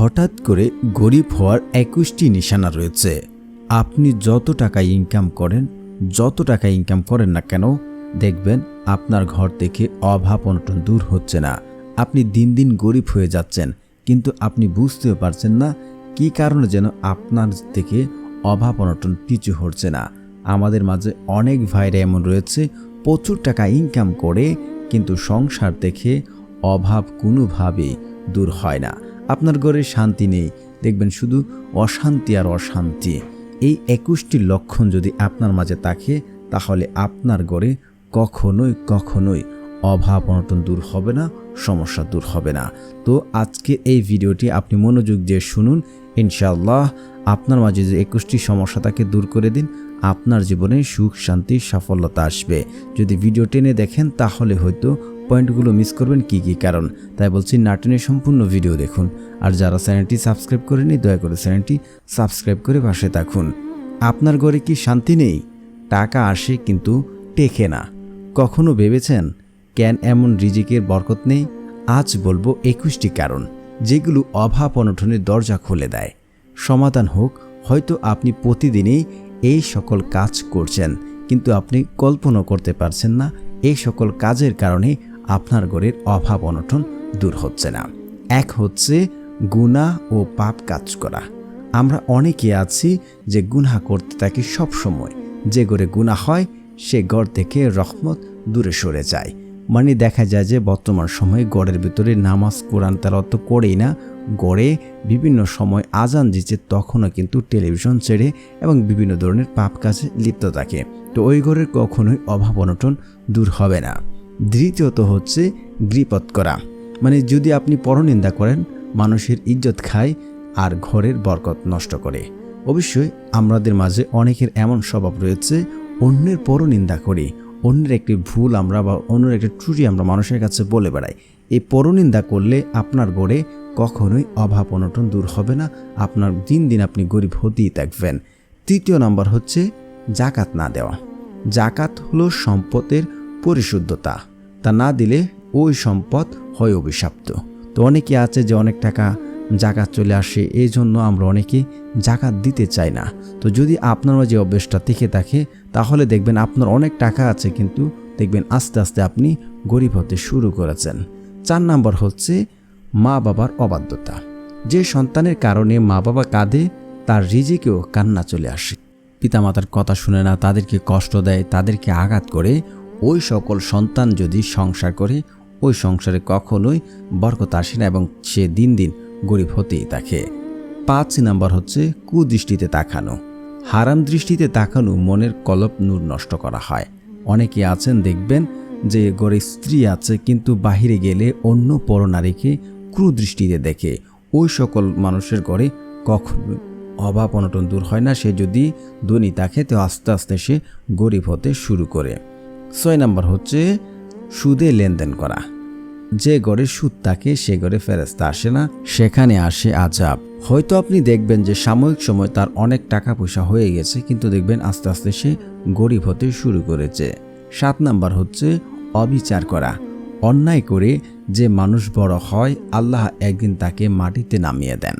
হঠাৎ করে গরিব হওয়ার একুশটি নিশানা রয়েছে। আপনি যত টাকা ইনকাম করেন, যত টাকা ইনকাম করেন না কেন, দেখবেন আপনার ঘর থেকে অভাব অনটন দূর হচ্ছে না। আপনি দিন দিন গরিব হয়ে যাচ্ছেন, কিন্তু আপনি বুঝতেও পারছেন না কি কারণে যেন আপনার থেকে অভাব অনটন পিছু হচ্ছে না। আমাদের মাঝে অনেক ভাইরা এমন রয়েছে, প্রচুর টাকা ইনকাম করে, কিন্তু সংসার দেখে অভাব কোনোভাবেই দূর হয় না। আপনার ঘরে শান্তি নেই। দেখবেন শুধু অশান্তি আর অশান্তি। এই একুশটি লক্ষণ যদি আপনার মাঝে থাকে, তাহলে আপনার ঘরে কখনোই কখনোই অভাব অনটন দূর হবে না, সমস্যা দূর হবে না। তো আজকে এই ভিডিওটি আপনি মনোযোগ দিয়ে শুনুন। ইনশাআল্লাহ আপনার মাঝে যে একুশটি সমস্যা তাকে দূর করে দিন। আপনার জীবনে সুখ, শান্তি, সাফল্যতা আসবে। যদি ভিডিও টেনে দেখেন, তাহলে হয়তো পয়েন্টগুলো মিস করবেন কি কি কারণ। তাই বলছি নাটনে সম্পূর্ণ ভিডিও দেখুন। আর যারা চ্যানেলটি সাবস্ক্রাইব করেনি দয়া করে চ্যানেলটি সাবস্ক্রাইব করে পাশে থাকুন। আপনার ঘরে কি শান্তি নেই? টাকা আসে কিন্তু টেকে না। কখনো ভেবেছেন, কেন এমন রিজিকের বরকত নেই? আজ বলব একুশটি কারণ, যেগুলো অভাব অনটনের দরজা খুলে দেয়। সমাধান হোক, হয়তো আপনি প্রতিদিনই এই সকল কাজ করছেন, কিন্তু আপনি কল্পনা করতে পারছেন না এই সকল কাজের কারণে আপনার ঘরের অভাব অনটন দূর হচ্ছে না। এক হচ্ছে গুণা ও পাপ কাজ করা। আমরা অনেকে আছি যে গুনাহ করতে থাকি সব সময় যে ঘরে গুনাহ হয়, সে ঘর থেকে রহমত দূরে সরে যায়। মানে দেখা যায় যে বর্তমান সময়ে গড়ের ভিতরে নামাজ, কোরআন তারা তো করেই না। গড়ে বিভিন্ন সময় আজান দিচ্ছে, তখনও কিন্তু টেলিভিশন ছেড়ে এবং বিভিন্ন ধরনের পাপ কাজে লিপ্ত থাকে। তো ওই ঘরের কখনোই অভাব অনটন দূর হবে না। দ্বিতীয়ত হচ্ছে গৃপত করা। মানে যদি আপনি পরনিন্দা করেন, মানুষের ইজ্জত খায় আর ঘরের বরকত নষ্ট করে। অবশ্যই আমাদের মাঝে অনেকের এমন স্বভাব রয়েছে, অন্যের পরনিন্দা করি। অন্যের একটি ভুল আমরা বা অন্যের একটি ত্রুটি আমরা মানুষের কাছে বলে বেড়াই। এই পরনিন্দা করলে আপনার গড়ে কখনোই অভাব অনটন দূর হবে না। আপনার দিন দিন আপনি গরিব হতেই থাকবেন। তৃতীয় নাম্বার হচ্ছে জাকাত না দেওয়া। জাকাত হলো সম্পদের পরিশুদ্ধতা। তা না দিলে ওই সম্পদ হয় অভিশাপ্ত। তো অনেকে আছে যে অনেক টাকা জাকাত চলে আসে এই জন্য আমরা অনেকে জাকাত দিতে চাই না। তো যদি আপনার যে অভ্যেসটা থেকে থাকে, তাহলে দেখবেন আপনার অনেক টাকা আছে, কিন্তু দেখবেন আস্তে আস্তে আপনি গরিব হতে শুরু করেছেন। চার নাম্বার হচ্ছে মা বাবার অবাধ্যতা। যে সন্তানের কারণে মা বাবা কাঁদে, তার রিজিকেও কান্না চলে আসে। পিতামাতার কথা শুনে না, তাদেরকে কষ্ট দেয়, তাদেরকে আঘাত করে, ওই সকল সন্তান যদি সংসার করে, ওই সংসারে কখনোই বরকত আসে না এবং সে দিন দিন গরিব হতেই থাকে পাঁচ নাম্বার হচ্ছে কুদৃষ্টিতে তাকানো। হারাম দৃষ্টিতে তাকানো মনের কলপ নূর নষ্ট করা হয়। অনেকে আছেন দেখবেন যে গড়ে স্ত্রী আছে কিন্তু বাহিরে গেলে অন্য পরনারীকে ক্রুদৃষ্টিতে দেখে। ওই সকল মানুষের ঘরে কখনো অভাব অনটন দূর হয় না। সে যদি ধনী থাকে তো আস্তে আস্তে সে গরিব হতে শুরু করে। ছয় নাম্বার হচ্ছে সুদে লেনদেন করা। যে ঘরে সুদ থাকে, সে ঘরে ফেরেস্তা আসে না, সেখানে আসে আজাব হয়তো আপনি দেখবেন যে সাময়িক সময় তার অনেক টাকা পয়সা হয়ে গেছে, কিন্তু দেখবেন আস্তে আস্তে সে গরিব হতে শুরু করেছে। সাত নাম্বার হচ্ছে অবিচার করা। অন্যায় করে যে মানুষ বড় হয়, আল্লাহ একদিন তাকে মাটিতে নামিয়ে দেন।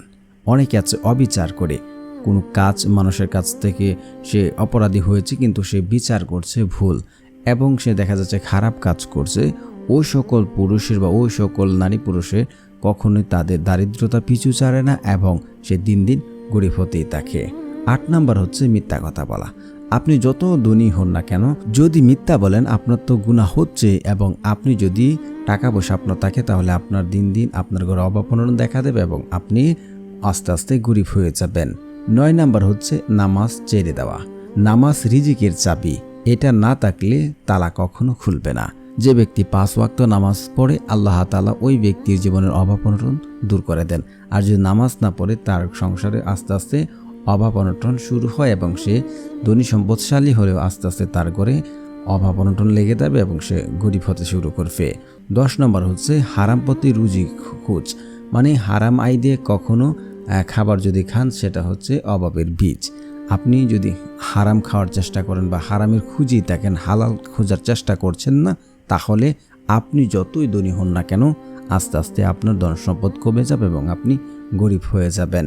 অনেকে আছে অবিচার করে। কোনো কাজ মানুষের কাছ থেকে সে অপরাধী হয়েছে, কিন্তু সে বিচার করছে ভুল এবং সে দেখা যাচ্ছে খারাপ কাজ করছে। ওই সকল পুরুষের বা ওই সকল নারী পুরুষের কখনোই তাদের দারিদ্রতা পিছু ছাড়ে না এবং সে দিন দিন গরিব হতেই থাকে। আট নাম্বার হচ্ছে মিথ্যা কথা বলা। আপনি যত ধনী হন না কেন, যদি মিথ্যা বলেন, আপনার তো গুণা হচ্ছে এবং আপনি যদি টাকা পয়সা আপনার থাকে, তাহলে আপনার দিন দিন আপনার ঘরে অবাপনন দেখা দেবে এবং আপনি আস্তে আস্তে গরিব হয়ে যাবেন। নয় নাম্বার হচ্ছে নামাজ ছেড়ে দেওয়া। নামাজ রিজিকের চাবি। এটা না থাকলে তালা কখনো খুলবে না। যে ব্যক্তি পাঁচ ওয়াক্ত নামাজ পড়ে আল্লাহ তালা ওই ব্যক্তির জীবনের অভাব অনটন দূর করে দেন। আর যদি নামাজ না পড়ে তার সংসারে আস্তে আস্তে অভাব অনটন শুরু হয় এবং সে ধনী সম্পদশালী হলেও আস্তে আস্তে তার ঘরে অভাব অনটন লেগে যাবে এবং সে গরিব হতে শুরু করবে। দশ নম্বর হচ্ছে হারাম প্রতি রুজি খোঁজ। মানে হারাম আই দিয়ে কখনো আহ, খাবার যদি খান সেটা হচ্ছে অভাবের বীজ। আপনি যদি হারাম খাওয়ার চেষ্টা করেন বা হারামের খুঁজেই থাকেন হালাল খোঁজার চেষ্টা করছেন না তাহলে আপনি যতই ধনী হন না কেন, আস্তে আস্তে আপনার ধন সম্পদ কমে যাবে এবং আপনি গরিব হয়ে যাবেন।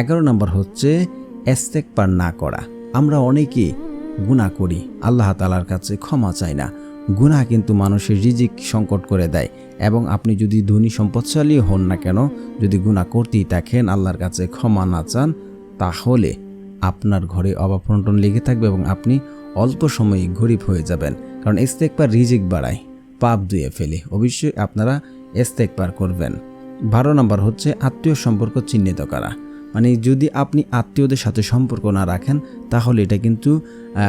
এগারো নম্বর হচ্ছে এস্তেকবার না করা। আমরা অনেকেই গুণা করি, আল্লাহ তালার কাছে ক্ষমা চাই না। গুণা কিন্তু মানুষের রিজিক সংকট করে দেয় এবং আপনি যদি ধনী সম্পদশালী হন না কেন, যদি গুণা করতেই থাকেন, আল্লাহর কাছে ক্ষমা না চান, তাহলে আপনার ঘরে অভাবনটন লেগে থাকবে এবং আপনি অল্প সময়ে গরিব হয়ে যাবেন। কারণ ইস্তেকবার রিজিক বাড়ায়, পাপ ধুয়ে ফেলে। অবশ্যই আপনারা ইস্তেকবার করবেন। বারো নম্বর হচ্ছে আত্মীয় সম্পর্ক চিহ্নিত করা। মানে যদি আপনি আত্মীয়দের সাথে সম্পর্ক না রাখেন, তাহলে এটা কিন্তু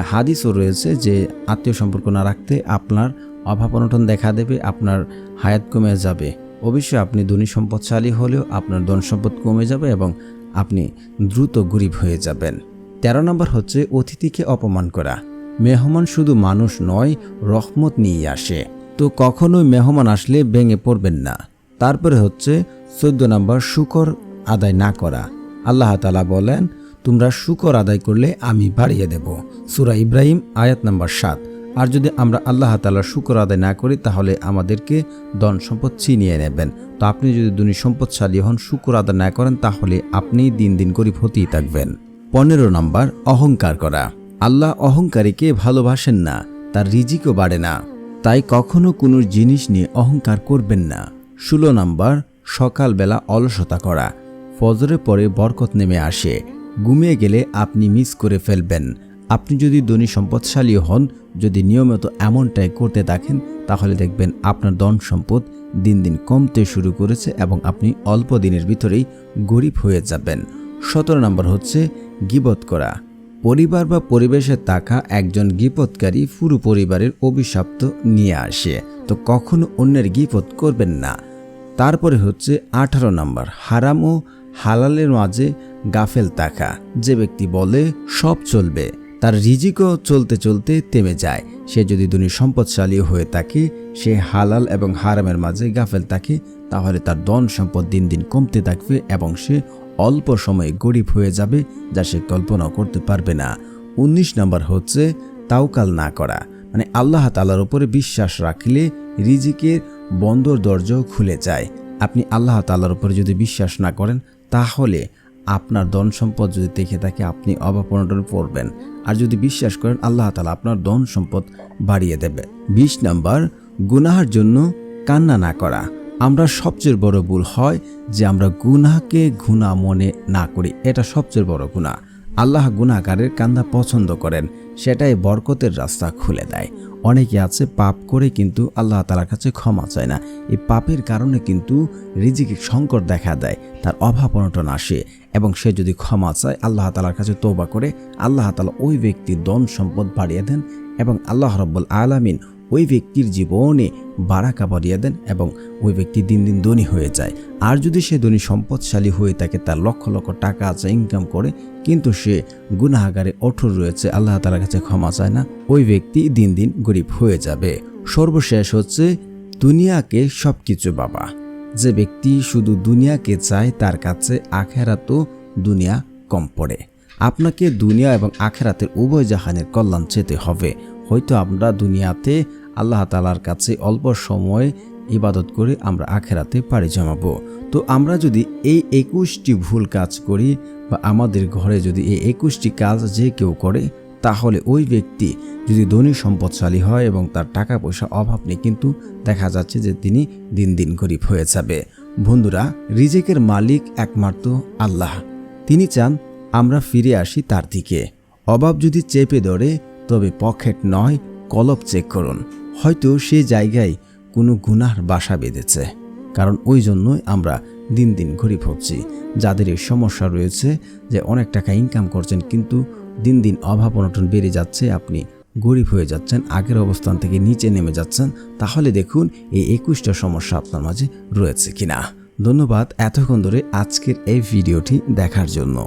হাদিসও রয়েছে যে আত্মীয় সম্পর্ক না রাখতে আপনার অভাব অনটন দেখা দেবে, আপনার হায়াত কমে যাবে। অবশ্যই আপনি ধনী সম্পদশালী হলেও আপনার ধন সম্পদ কমে যাবে এবং আপনি দ্রুত গরিব হয়ে যাবেন। তেরো নম্বর হচ্ছে অতিথিকে অপমান করা। মেহমান শুধু মানুষ নয়, রহমত নিয়ে আসে। তো কখনোই মেহমান আসলে ভেঙে পড়বেন না। তারপরে হচ্ছে চোদ্দ নম্বর, শুকর আদায় না করা। আল্লাহ তালা বলেন, তোমরা শুকর আদায় করলে আমি বাড়িয়ে দেব। সুরা ইব্রাহিম, আয়াত নাম্বার সাত। আর যদি আমরা আল্লাহ তালা শুকর আদায় না করি, তাহলে আমাদেরকে ধন সম্পদ ছিনিয়ে নেবেন। তো আপনি যদি দুনি সম্পদশালী হন, শুকর আদায় না করেন, তাহলে আপনি দিন দিন গরিব হতেই থাকবেন। পনেরো নম্বর, অহংকার করা। আল্লাহ অহংকারীকে ভালোবাসেন না, তার রিজিকও বাড়ে না। তাই কখনো কোনো জিনিস নিয়ে অহংকার করবেন না। ষোলো নম্বর, সকালবেলা অলসতা করা। ফজরের পরে বরকত নেমে আসে। ঘুমিয়ে গেলে আপনি মিস করে ফেলবেন। আপনি যদি ধনী সম্পদশালী হন, যদি নিয়মিত এমনটাই করতে থাকেন, তাহলে দেখবেন আপনার ধন সম্পদ দিন দিন কমতে শুরু করেছে এবং আপনি অল্প দিনের ভিতরেই গরিব হয়ে যাবেন। সতেরো নম্বর হচ্ছে গিবত করা। পরিবার বা পরিবেশে থাকা একজন গিপৎকারী পুরো পরিবারের অভিশপ্ত নিয়ে আসে। তো কখনো অন্যের গিপত করবেন না। তারপরে হচ্ছে আঠারো নম্বর, হারাম ও হালালের মাঝে গাফেল থাকা। যে ব্যক্তি বলে, সব চলবে। তার রিজিকও চলতে চলতে থেমে যায়। সে যদি দুনি সম্পদশালী হয়ে থাকে, সে হালাল এবং হারামের মাঝে গাফেল থাকে, তাহলে তার ধন সম্পদ দিন দিন কমতে থাকবে এবং সে অল্প সময়ে গরিব হয়ে যাবে, যা সে কল্পনা করতে পারবে না। উনিশ নম্বর হচ্ছে তাওকাল না করা। মানে আল্লাহ তালার উপরে বিশ্বাস রাখলে রিজিকের বন্দর দরজাও খুলে যায়। আপনি আল্লাহ তালার উপরে যদি বিশ্বাস না করেন, তাহলে আপনার ধন সম্পদ যদি দেখে থাকে, আপনি অভাবনটন পড়বেন। আর যদি বিশ্বাস করেন, আল্লাহ তালা আপনার ধন সম্পদ বাড়িয়ে দেবে। বিশ নাম্বার, গুনাহার জন্য কান্না না করা। আমরা সবচেয়ে বড় ভুল হয় যে আমরা গুনাহকে গুণা মনে না করি। এটা সবচেয়ে বড় গুণা আল্লাহ গুনাহারের কান্দা পছন্দ করেন। সেটাই বরকতের রাস্তা খুলে দেয়। অনেকে আছে পাপ করে কিন্তু আল্লাহ তালার কাছে ক্ষমা চায় না। এই পাপের কারণে কিন্তু রিজিকে সংকট দেখা দেয়, তার অভাব অনটন আসে এবং সে যদি ক্ষমা চায়, আল্লাহ তালার কাছে তৌবা করে, আল্লাহ তালা ওই ব্যক্তির ধন সম্পদ বাড়িয়ে দেন এবং আল্লাহ রব্বুল আলামিন ওই ব্যক্তির জীবনে বারাকা বাড়িয়ে দেন এবং ওই ব্যক্তি দিন দিন ধনী হয়ে যায়। আর যদি সে ধনী সম্পদশালী হয়ে থাকে, তার লক্ষ লক্ষ টাকা আছে ইনকাম করে কিন্তু সে গুনাহাগারে অঠর রয়েছে। আল্লাহ তালার কাছে ক্ষমা চায় না। ওই ব্যক্তি দিন দিন গরিব হয়ে যাবে। সর্বশেষ হচ্ছে, দুনিয়াকে সব কিছু বাবা। যে ব্যক্তি শুধু দুনিয়াকে চায়, তার কাছে আখেরাতও দুনিয়া কম পড়ে। আপনাকে দুনিয়া এবং আখেরাতের উভয় জাহানের কল্যাণ চেতে হবে। হয়তো আমরা দুনিয়াতে আল্লাহ তালার কাছে অল্প সময় ইবাদত করে আমরা আখেরাতে পাড়ি জমাবো। তো আমরা যদি এই একুশটি ভুল কাজ করি বা আমাদের ঘরে যদি এই একুশটি কাজ যে কেউ করে, তাহলে ওই ব্যক্তি যদি ধনী সম্পদশালী হয় এবং তার টাকা পয়সা অভাব নেই, কিন্তু দেখা যাচ্ছে যে তিনি দিন দিন গরিব হয়ে যাবে। বন্ধুরা, রিজেকের মালিক একমাত্র আল্লাহ। তিনি চান আমরা ফিরে আসি তার দিকে। অভাব যদি চেপে ধরে, তবে পকেট নয় কলপ চেক করুন। হয়তো সে জায়গায় কোনো গুনার বাসা বেঁধেছে, কারণ ওই জন্যই আমরা দিন দিন গরিব হচ্ছি যাদের এই সমস্যা রয়েছে যে অনেক টাকা ইনকাম করছেন, কিন্তু দিন দিন অভাব অনটন বেড়ে যাচ্ছে, আপনি গরিব হয়ে যাচ্ছেন, আগের অবস্থান থেকে নিচে নেমে যাচ্ছেন, তাহলে দেখুন এই একুশটা সমস্যা আপনার মাঝে রয়েছে কিনা। ধন্যবাদ এতক্ষণ ধরে আজকের এই ভিডিওটি দেখার জন্য।